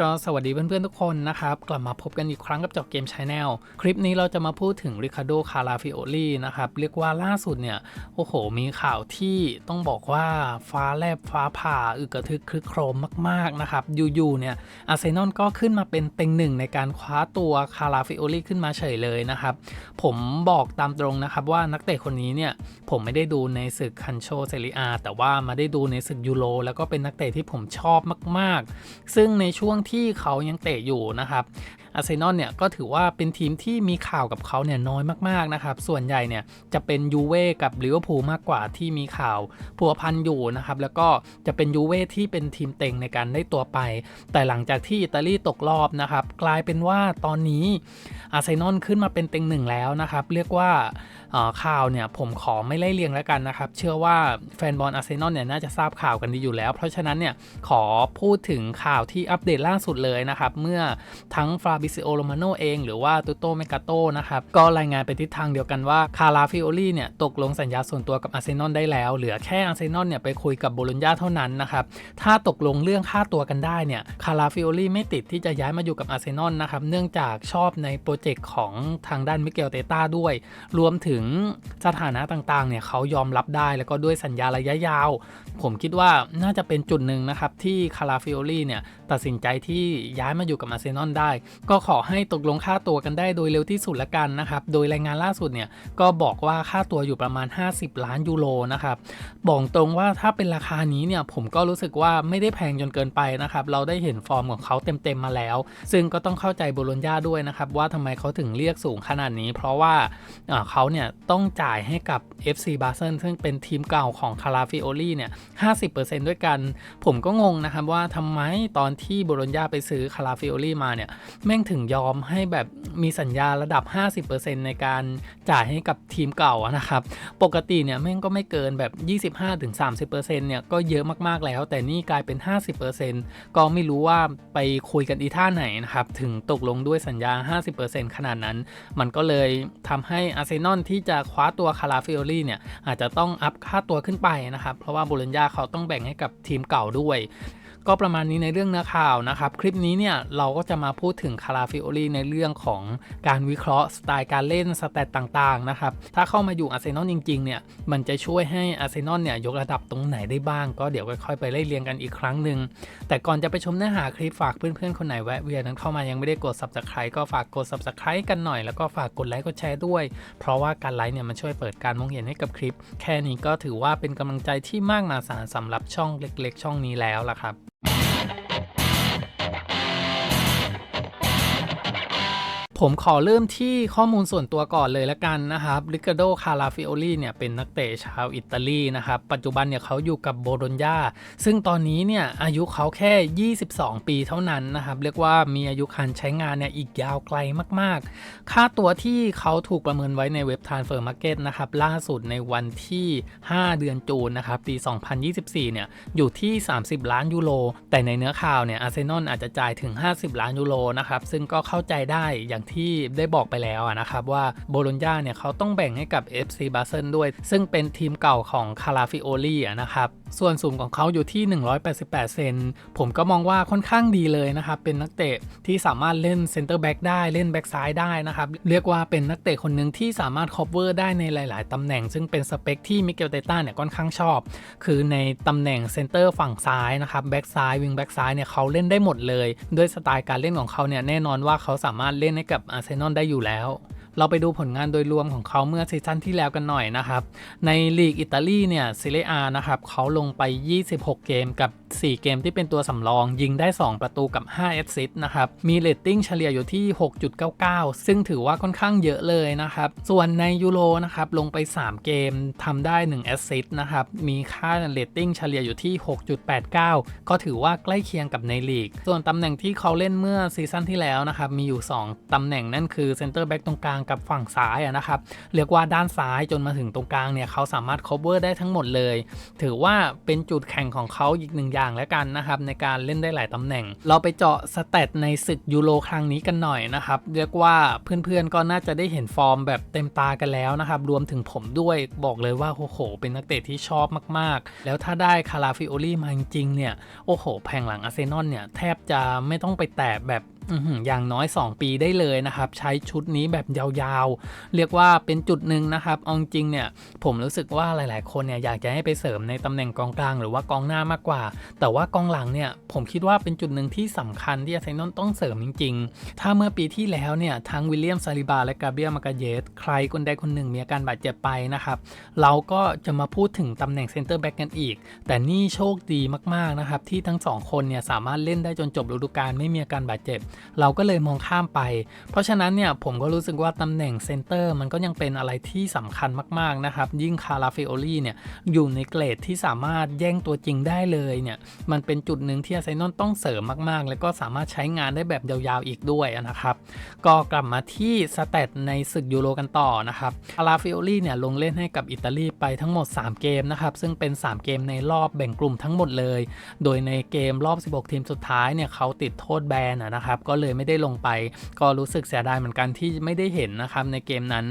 ก็สวัสดีเพื่อนๆทุกคนนะครับ กลับมาพบกันอีกครั้งกับจาะเกมชาแนลคลิปนี้เราจะมาพูดถึงริคาโดคาราฟิโอลีนะครับ เรียกว่าล่าสุดเนี่ย โอ้โห มีข่าวที่ต้องบอกว่าฟ้าแลบฟ้าผ่า อึกระทึกครึกโครมมากๆนะครับ อยู่ๆเนี่ยอาร์เซนอลก็ขึ้นมาเป็นเต็งหนึ่งในการคว้าตัวคาราฟิโอลีขึ้นมาเฉยเลยนะครับ ผมบอกตามตรงนะครับว่านักเตะคนนี้เนี่ยผมไม่ได้ดูในศึกคันโชเซเรียแต่ว่ามาได้ดูในศึกยูโรแล้วก็เป็นนักเตะที่ผมชอบมาก ๆ ซึ่งในช่วงที่เขายังเตะอยู่นะครับอาร์เซนอลเนี่ยก็ถือว่าเป็นทีมที่มีข่าวกับเขาเนี่ยน้อยมากๆนะครับ ส่วนใหญ่เนี่ยจะเป็นยูเว่กับลิเวอร์พูลมากกว่าที่มีข่าวพัวพันอยู่นะครับ แล้วก็จะเป็นยูเว่ที่เป็นทีมเต็งในการได้ตัวไป แต่หลังจากที่อิตาลีตกรอบนะครับ กลายเป็นว่าตอนนี้อาร์เซนอลขึ้นมาเป็นเต็งหนึ่งแล้วนะครับ เรียกว่าข่าวเนี่ยผมขอไม่ไล่เรียงแล้วกันนะครับ เชื่อว่าแฟนบอลอาร์เซนอลเนี่ยน่าจะทราบข่าวกันดีอยู่แล้ว เพราะฉะนั้นเนี่ยขอพูดถึงข่าวที่อัปเดตล่าสุดเลยนะครับ เมื่อทั้งฟราบิซิโอโรมาโนเอง หรือว่าตุโตเมกาโตนะครับก็รายงานไปทิศทางเดียวกันว่าคาราฟิโอลี่เนี่ยตกลงสัญญาส่วนตัวกับอาร์เซนอลได้แล้ว เหลือแค่อาร์เซนอลเนี่ยไปคุยกับโบโลญญาเท่านั้นนะครับถ้าตกลงเรื่องค่าตัวกันได้เนี่ยคาราฟิโอลี่ไม่ติดที่จะย้ายมาอยู่กับอาร์เซนอลนะครับเนื่องจากชอบในโปรเจกต์ของทางด้านมิเกลเตต้าด้วย รวมถึงสถานะต่างๆเนี่ยเขายอมรับได้แล้วก็ด้วยสัญญาระยะยาว ผมคิดว่าน่าจะเป็นจุดหนึ่งนะครับที่คาราฟิโอลี่เนี่ย ตัดสินใจที่ย้ายมาอยู่กับอาร์เซนอลได้ ก็ขอให้ตกลงค่าตัวกันได้โดยเร็วที่สุดละกันนะครับ โดยรายงานล่าสุดเนี่ยก็บอกว่าค่าตัวอยู่ประมาณ 50 ล้านยูโรนะครับบอกตรงว่าถ้าเป็นราคานี้เนี่ยผมก็รู้สึกว่าไม่ได้แพงจนเกินไปนะครับเราได้เห็นฟอร์มของเขาเต็มๆมาแล้ว ซึ่งก็ต้องเข้าใจโบโลญญาด้วยนะครับว่าทำไมเขาถึงเรียกสูงขนาดนี้ เพราะว่าเขาเนี่ยต้องจ่ายให้กับ FC b a s e l ซึ่งเป็นทีมเก่าของคาราฟิโอลี่เนี่ย50%ด้วยกัน ผมก็งงนะครับว่าทำไมตอนที่โบโลญญาไปซื้อคาราฟิโอลี่มาเนี่ยแม่งถึงยอมให้แบบมีสัญญาระดับ 50%ในการจ่ายให้กับทีมเก่านะครับปกติเนี่ยแม่งก็ไม่เกินแบบ 25-30%เนี่ยก็เยอะมากๆแล้ว แต่นี่กลายเป็น 50%ก็ไม่รู้ว่าไปคุยกันอีท่าไหนนะครับถึงตกลงด้วยสัญญา 50%ขนาดนั้น มันก็เลยทำให้อาร์เซนอลที่จะคว้าตัวคาราฟิโอลี่เนี่ยอาจจะต้องอัพค่าตัวขึ้นไปนะครับเพราะว่าโบโลญญาเขาต้องแบ่งให้กับทีมเก่าด้วย ก็ประมาณนี้ในเรื่องเนื้อข่าวนะครับ คลิปนี้เนี่ยเราก็จะมาพูดถึงคาราฟิโอลีในเรื่องของการวิเคราะห์สไตล์การเล่นสแตตต่างๆนะครับถ้าเข้ามาอยู่อาร์เซนอลจริงๆเนี่ยมันจะช่วยให้อาร์เซนอลเนี่ยยกระดับตรงไหนได้บ้าง ก็เดี๋ยวค่อยๆไปไล่เรียงกันอีกครั้งหนึ่งแต่ก่อนจะไปชมเนื้อหาคลิปฝากเพื่อนๆคนไหนแวะเวียนนั้นเข้ามายังไม่ได้กด subscribe ก็ฝากกด subscribe กันหน่อยแล้วก็ฝากกดไลค์กดแชร์ด้วย เพราะว่าการไลค์เนี่ยมันช่วยเปิดการมองเห็นให้กับคลิป แค่นี้ก็ถือว่าเป็นกำลังใจที่มากมายสารสำหรับช่องเล็กๆ ช่องนี้แล้วล่ะครับ ผมขอเริ่มที่ข้อมูลส่วนตัวก่อนเลยละกันนะครับริคาโดคาราฟิโอลีเนี่ยเป็นนักเตะชาวอิตาลีนะครับ ปัจจุบันเนี่ยเขาอยู่กับโบโลญญาซึ่งตอนนี้เนี่ยอายุเขาแค่ 22 ปีเท่านั้นนะครับ เรียกว่ามีอายุคันใช้งานเนี่ยอีกยาวไกลมากๆ ค่าตัวที่เขาถูกประเมินไว้ในเว็บทานเฟอร์มาร์เก็ตนะครับ ล่าสุดในวันที่ 5 เดือนจูนนะครับ ปี 2024 เนี่ยอยู่ที่ 30 ล้านยูโรแต่ในเนื้อข่าวเนี่ยอาร์เซนอลอาจจะจ่ายถึง 50 ล้านยูโรนะครับซึ่งก็เข้าใจได้อย่างที่ได้บอกไปแล้วนะครับว่าโบโลญญาเนี่ยเขาต้องแบ่งให้กับ FC b a s e l ด้วย ซึ่งเป็นทีมเก่าของคาราฟิโอลีนะครับส่วนสูงของเขาอยู่ที่ 188 เซน ผมก็มองว่าค่อนข้างดีเลยนะครับ เป็นนักเตะที่สามารถเล่นเซนเตอร์แบ็กได้เล่นแบ็กซ้ายได้นะครับ เรียกว่าเป็นนักเตะคนหนึ่งที่สามารถครอ v เวอร์ได้ในหลาย ๆ ตำแหน่ง ซึ่งเป็นสเปคที่มิเกลเตต้าเนี่ยค่อนข้างชอบ คือในตำแหน่งเซนเตอร์ฝั่งซ้ายนะครับแบ็กซ้ายวิงแบ็กซ้ายเนี่ยเขาเล่นได้หมดเลย ด้วยสไตล์การเล่นของเขาเนี่ยแน่นอนว่าเขาสามารถเล่นให้กับอาร์เซนอลได้อยู่แล้ว เราไปดูผลงานโดยรวมของเขาเมื่อซีซั่นที่แล้วกันหน่อยนะครับ ในลีกอิตาลีเนี่ยซีเรียอานะครับเขาลงไป 26 เกมกับ 4 เกมที่เป็นตัวสำรอง ยิงได้ 2 ประตูกับ 5 แอสซิสต์นะครับ มีเรตติ้งเฉลี่ยอยู่ที่ 6.99 ซึ่งถือว่าค่อนข้างเยอะเลยนะครับ ส่วนในยูโรนะครับลงไป 3 เกมทำได้ 1 แอสซิสต์นะครับ มีค่าเรตติ้งเฉลี่ยอยู่ที่ 6.89 ก็ถือว่าใกล้เคียงกับในลีก ส่วนตำแหน่งที่เขาเล่นเมื่อซีซั่นที่แล้วนะครับมีอยู่ 2 ตำแหน่งนั่นคือเซนเตอร์แบ็กตรงกลางกับฝั่งซ้ายนะครับเรียกว่าด้านซ้ายจนมาถึงตรงกลางเนี่ยเขาสามารถ cover ได้ทั้งหมดเลย ถือว่าเป็นจุดแข่งของเขาอีกหนึ่งอย่างอย่างแล้วกันนะครับในการเล่นได้หลายตำแหน่ง เราไปเจาะสเตตในศึกยูโรครั้งนี้กันหน่อยนะครับ เรียกว่าเพื่อนๆก็น่าจะได้เห็นฟอร์มแบบเต็มตากันแล้วนะครับรวมถึงผมด้วยบอกเลยว่าโอ้โห เป็นนักเตะที่ชอบมากๆ แล้วถ้าได้คาราฟิโอลี่มาจริงๆเนี่ยโอ้โห แผงหลังอาร์เซนอลเนี่ยแทบจะไม่ต้องไปแตะแบบอย่างน้อย 2 ปีได้เลยนะครับ ใช้ชุดนี้แบบยาวๆ เรียกว่าเป็นจุดหนึ่งนะครับเอาจริงเนี่ย ผมรู้สึกว่าหลายๆ คนเนี่ยอยากจะให้ไปเสริมในตำแหน่งกองกลางหรือว่ากองหน้ามากกว่า แต่ว่ากองหลังเนี่ยผมคิดว่าเป็นจุดหนึ่งที่สำคัญที่อาร์เซนอลต้องเสริมจริงๆ ถ้าเมื่อปีที่แล้วเนี่ยทั้งวิลเลียมซาลิบาและกาเบียมากาเยสใครคนใดคนหนึ่งมีอาการบาดเจ็บไปนะครับ เราก็จะมาพูดถึงตำแหน่งเซนเตอร์แบ็กกันอีก แต่นี่โชคดีมากๆนะครับที่ทั้งสองคนเนี่ยสามารถเล่นได้จนจบฤดูกาลไม่มีอาการบาดเจ็บเราก็เลยมองข้ามไป เพราะฉะนั้นเนี่ยผมก็รู้สึกว่าตำแหน่งเซนเตอร์มันก็ยังเป็นอะไรที่สำคัญมากๆนะครับ ยิ่งคาราฟิโอลีเนี่ยอยู่ในเกรดที่สามารถแย่งตัวจริงได้เลยเนี่ยมันเป็นจุดหนึ่งที่อาร์เซนอลต้องเสริมมากๆ แล้วก็สามารถใช้งานได้แบบยาวๆอีกด้วยนะครับ ก็กลับมาที่สเตตในศึกยูโรกันต่อนะครับคาราฟิโอลีเนี่ยลงเล่นให้กับอิตาลีไปทั้งหมด 3 เกมนะครับซึ่งเป็น 3 เกมในรอบแบ่งกลุ่มทั้งหมดเลย โดยในเกมรอบ 16 ทีมสุดท้ายเนี่ยเขาติดโทษแบนนะครับก็เลยไม่ได้ลงไป ก็รู้สึกเสียดายเหมือนกันที่ไม่ได้เห็นนะครับในเกมนั้น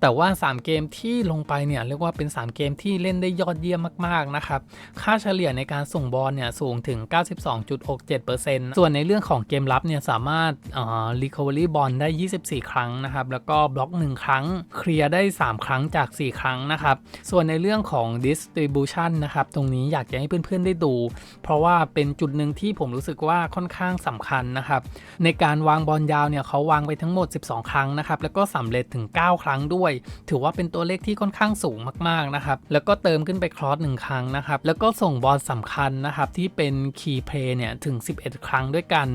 แต่ว่า 3 เกมที่ลงไปเนี่ยเรียกว่าเป็น 3 เกมที่เล่นได้ยอดเยี่ยมมากๆนะครับค่าเฉลี่ยในการส่งบอลเนี่ยสูงถึง 92.67%ส่วนในเรื่องของเกมรับเนี่ยสามารถเอ่อ recovery บอลได้ 24 ครั้งนะครับแล้วก็บล็อก 1 ครั้งเคลียร์ได้ 3 ครั้งจาก 4 ครั้งนะครับส่วนในเรื่องของ distribution นะครับตรงนี้อยากจะให้เพื่อนๆได้ดู เพราะว่าเป็นจุดหนึ่งที่ผมรู้สึกว่าค่อนข้างสำคัญนะครับในการวางบอลยาวเนี่ยเขาวางไปทั้งหมด 12 ครั้งนะครับแล้วก็สำเร็จถึง 9 ครั้งด้วย ถือว่าเป็นตัวเลขที่ค่อนข้างสูงมากๆนะครับแล้วก็เติมขึ้นไปครอสหนึ่งครั้งนะครับแล้วก็ส่งบอลสำคัญนะครับที่เป็นคีย์เพลย์เนี่ยถึง 11 ครั้งด้วยกัน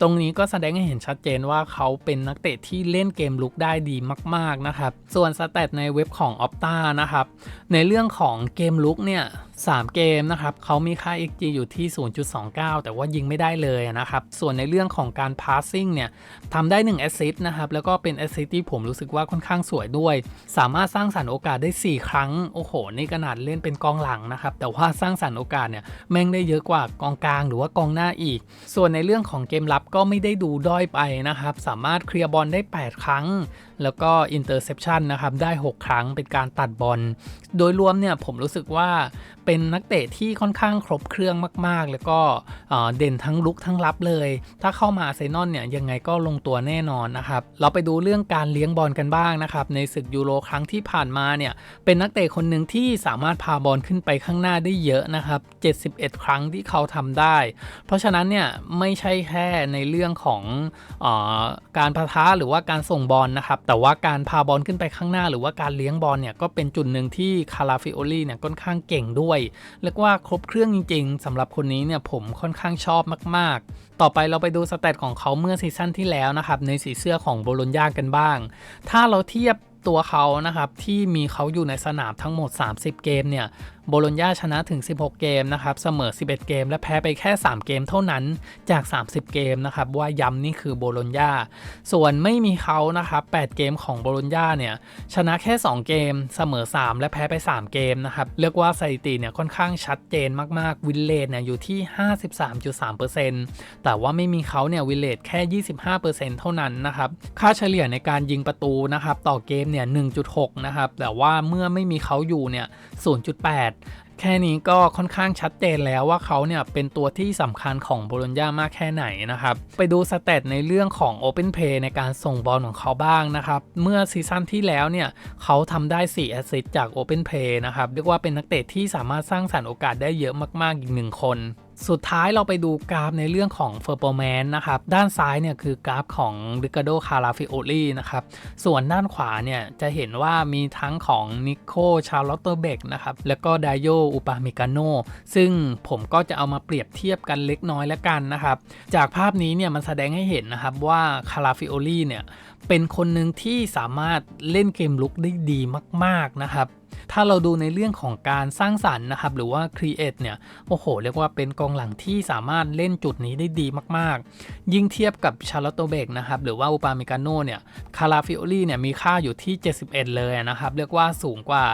ตรงนี้ก็แสดงให้เห็นชัดเจนว่าเขาเป็นนักเตะที่เล่นเกมลุกได้ดีมาก ๆนะครับส่วนสเตตในเว็บของ Opta นะครับในเรื่องของเกมลุกเนี่ย 3 เกมนะครับเขามีค่า XG อยู่ที่ 0.29 แต่ว่ายิงไม่ได้เลยนะครับ ส่วนในเรื่องของการ passing เนี่ยทำได้1 assist นะครับ แล้วก็เป็น assist ที่ผมรู้สึกว่าค่อนข้างสวยด้วย สามารถสร้างสรรค์โอกาสได้ 4 ครั้ง โอ้โห นี่ขนาดเล่นเป็นกองหลังนะครับ แต่ว่าสร้างสรรค์โอกาสเนี่ยแม่งได้เยอะกว่ากองกลางหรือว่ากองหน้าอีก ส่วนในเรื่องของเกมรับก็ไม่ได้ดูด้อยไปนะครับ สามารถเคลียร์บอลได้ 8 ครั้ง แล้วก็ interception นะครับได้ 6 ครั้งเป็นการตัดบอล โดยรวมเนี่ยผมรู้สึกว่าเป็นนักเตะที่ค่อนข้างครบเครื่องมากๆ แล้วก็เด่นทั้งลุกทั้งรับเลย ถ้าเข้ามาเซนอลเนี่ยยังไงก็ลงตัวแน่นอนนะครับ เราไปดูเรื่องการเลี้ยงบอลกันบ้างนะครับ ในศึกยูโรครั้งที่ผ่านมาเนี่ยเป็นนักเตะคนหนึ่งที่สามารถพาบอลขึ้นไปข้างหน้าได้เยอะนะครับ 71 ครั้งที่เขาทำได้ เพราะฉะนั้นเนี่ยไม่ใช่แค่ในเรื่องของออการพะทะหรือว่าการส่งบอลนะครับแต่ว่าการพาบอลขึ้นไปข้างหน้า หรือว่าการเลี้ยงบอลเนี่ยก็เป็นจุดหนึ่งที่คาราฟิโอลี่เนี่ยค่อนข้างเก่งด้วยเรียกว่าครบเครื่องจริง ๆสำหรับคนนี้เนี่ยผมค่อนข้างชอบมาก ๆ ต่อไปเราไปดูสเตตของเขาเมื่อซีซั่นที่แล้วนะครับในสีเสื้อของโบโลญญากันบ้าง ถ้าเราเทียบตัวเขานะครับที่มีเขาอยู่ในสนามทั้งหมด 30 เกมเนี่ยโบโลญญาชนะถึง 16 เกมนะครับ เสมอ 11 เกม และแพ้ไปแค่ 3 เกมเท่านั้นจาก 30 เกมนะครับ ว่าย้ำนี่คือโบโลญญา ส่วนไม่มีเขานะครับ 8 เกมของโบโลญญาเนี่ย ชนะแค่ 2 เกม เสมอ 3 และแพ้ไป 3 เกมนะครับ เรียกว่าสถิติเนี่ยค่อนข้างชัดเจนมากๆ วินเลดเนี่ยอยู่ที่ 53.3%แต่ว่าไม่มีเขาเนี่ยวินเลดแค่ 25%เท่านั้นนะครับ ค่าเฉลี่ยในการยิงประตูนะครับต่อเกมเนี่ย 1.6 นะครับ แต่ว่าเมื่อไม่มีเขาอยู่เนี่ย 0.8แค่นี้ก็ค่อนข้างชัดเจนแล้วว่าเขาเนี่ยเป็นตัวที่สำคัญของโบโลญญามากแค่ไหนนะครับ ไปดูสเตตในเรื่องของ Open Play ในการส่งบอลของเขาบ้างนะครับ เมื่อซีซั่นที่แล้วเนี่ยเขาทำได้ 4 แอสซิสต์จาก Open Play นะครับ เรียกว่าเป็นนักเตะที่สามารถสร้างสรรค์โอกาสได้เยอะมากๆอีกหนึ่งคน สุดท้ายเราไปดูกราฟในเรื่องของ f e r p o r m a n c e นะครับ ด้านซ้ายเนี่ยคือกราฟของ Ricardo Calafiori นะครับ ส่วนด้านขวาเนี่ยจะเห็นว่ามีทั้งของ Nico c h a r l o t t e b e c k นะครับ แล้วก็ Dayo Upamecano ซึ่งผมก็จะเอามาเปรียบเทียบกันเล็กน้อยแล้วกันนะครับ จากภาพนี้เนี่ยมันแสดงให้เห็นนะครับว่า Calafiori เนี่ยเป็นคนหนึ่งที่สามารถเล่นเกมลุกได้ดีมาก ๆ นะครับ ถ้าเราดูในเรื่องของการสร้างสรรค์นะครับหรือว่า create เนี่ยโอ้โห เรียกว่าเป็นกองหลังที่สามารถเล่นจุดนี้ได้ดีมากๆ ยิ่งเทียบกับชาร์ลอตโตเบกนะครับหรือว่าอุปาเมกาโนเนี่ยคาราฟิโอลี่เนี่ยมีค่าอยู่ที่ 71 เลยนะครับเรียกว่าสูงกว่า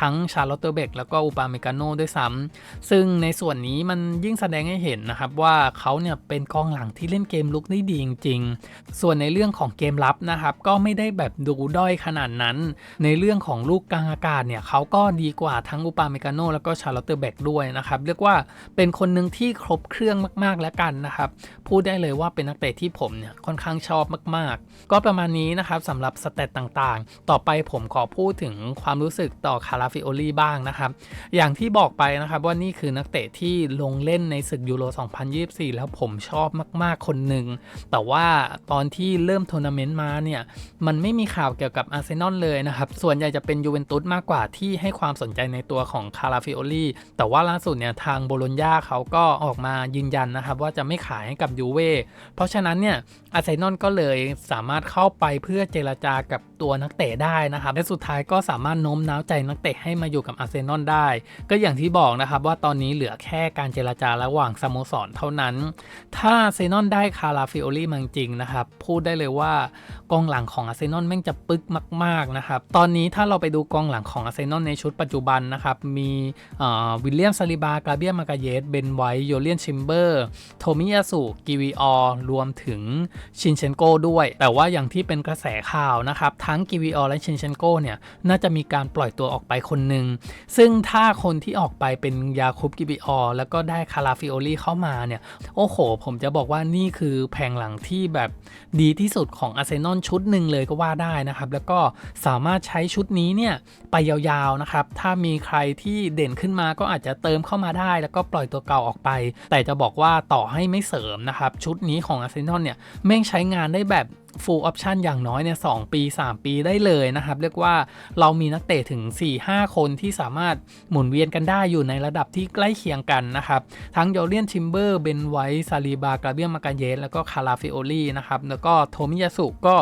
ทั้งชาร์ลอตโตเบกแล้วก็อุปาเมกาโนด้วยซ้ำซึ่งในส่วนนี้มันยิ่งแสดงให้เห็นนะครับว่าเขาเนี่ยเป็นกองหลังที่เล่นเกมลุกได้ดีจริง ๆ ส่วนในเรื่องของเกมรับนะครับก็ไม่ได้แบบดูด้อยขนาดนั้น ในเรื่องของลูกกลางอากาศเนี่ยเขาก็ดีกว่าทั้งอุปาเมกาโนแล้วก็ชาร์ลอตเตอร์แบกด้วยนะครับ เรียกว่าเป็นคนหนึ่งที่ครบเครื่องมาก ๆ แล้วกันนะครับ พูดได้เลยว่าเป็นนักเตะที่ผมเนี่ยค่อนข้างชอบมาก ๆ ก็ประมาณนี้นะครับสำหรับสเตตต่างๆ ต่อไปผมขอพูดถึงความรู้สึกต่อคาราฟิโอลีบ้างนะครับ อย่างที่บอกไปนะครับว่านี่คือนักเตะที่ลงเล่นในศึกยูโร 2024 แล้วผมชอบมาก ๆ คนหนึ่ง แต่ว่าตอนที่เริ่มทัวร์นาเมนต์มาเนี่ย มันไม่มีข่าวเกี่ยวกับอาร์เซนอลเลยนะครับ ส่วนใหญ่จะเป็นยูเวนตุสมากกว่าที่ให้ความสนใจในตัวของคาราฟิโอลีแต่ว่าล่าสุดเนี่ยทางโบโลญญาเขาก็ออกมายืนยันนะครับว่าจะไม่ขายให้กับยูเว่เพราะฉะนั้นเนี่ยอาร์เซนอลก็เลยสามารถเข้าไปเพื่อเจรจากับตัวนักเตะได้นะครับและสุดท้ายก็สามารถโน้มน้าวใจนักเตะให้มาอยู่กับอาร์เซนอลได้ ก็อย่างที่บอกนะครับว่าตอนนี้เหลือแค่การเจรจาระหว่างสโมสรเท่านั้น ถ้าอาร์เซนอลได้คาราฟิโอลีมาจริงนะครับพูดได้เลยว่ากองหลังของอาร์เซนอลแม่งจะปึกมากๆนะครับตอนนี้ถ้าเราไปดูกองหลังของอาร์เซนอลในชุดปัจจุบันนะครับ มีวิลเลียมซาลิบากาเบียมากาเยสเบนไวท์โยเลียนชิมเบอร์โทมิยาสุกิวิออรวมถึงชินเชนโกด้วย แต่ว่าอย่างที่เป็นกระแสข่าวนะครับ ทั้งกิวิออและชินเชนโกเนี่ย น่าจะมีการปล่อยตัวออกไปคนหนึ่ง ซึ่งถ้าคนที่ออกไปเป็นยาคุปกิบิออแล้วก็ได้คาราฟิโอลีเข้ามาเนี่ย โอ้โห ผมจะบอกว่านี่คือแผงหลังที่แบบดีที่สุดของอาร์เซนอลชุดหนึ่งเลยก็ว่าได้นะครับ แล้วก็สามารถใช้ชุดนี้เนี่ยไปยาวๆนะครับ ถ้ามีใครที่เด่นขึ้นมาก็อาจจะเติมเข้ามาได้ แล้วก็ปล่อยตัวเก่าออกไป แต่จะบอกว่าต่อให้ไม่เสริมนะครับ ชุดนี้ของอาร์เซนอลเนี่ยแม่งใช้งานได้แบบ full option อย่างน้อยเนี่ยสปี 3 ปีได้เลยนะครับ เรียกว่าเรามีนักเตะถึง 4-5 คนที่สามารถหมุนเวียนกันได้อยู่ในระดับที่ใกล้เคียงกันนะครับ ทั้งโยเลียนชิมเบอร์เบนไวท์ซาลีบากราเบียมากาเยสแล้วก็คาราฟิโอลีนะครับแล้วก็โทมิยาสุก็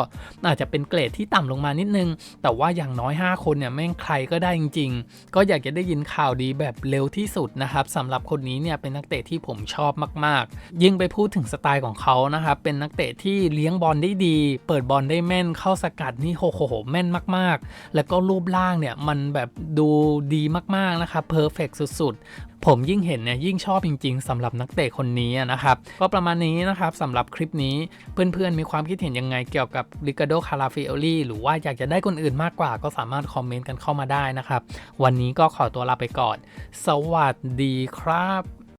อาจจะเป็นเกรดที่ต่ำลงมานิดนึง แต่ว่าอย่างน้อย 5 คนเนี่ยแม่งใครก็ได้จริง ๆ ก็อยากจะได้ยินข่าวดีแบบเร็วที่สุดนะครับสำหรับคนนี้เนี่ยเป็นนักเตะที่ผมชอบมาก ๆ ยิ่งไปพูดถึงสไตล์ของเขานะครับเป็นนักเตะที่เลี้ยงบอลได้ดีเปิดบอลได้แม่นเข้าสกัดนี่โหโหแม่นมากๆ แล้วก็รูปร่างเนี่ยมันแบบดูดีมากๆนะครับเพอร์เฟกสุดๆ ผมยิ่งเห็นเนี่ยยิ่งชอบจริง ๆสำหรับนักเตะคนนี้นะครับ ก็ประมาณนี้นะครับสำหรับคลิปนี้เพื่อนๆมีความคิดเห็นยังไงเกี่ยวกับริกาโดคาราฟิโอลีหรือว่าอยากจะได้คนอื่นมากกว่าก็สามารถคอมเมนต์กันเข้ามาได้นะครับ วันนี้ก็ขอตัวลาไปก่อน สวัสดีครับ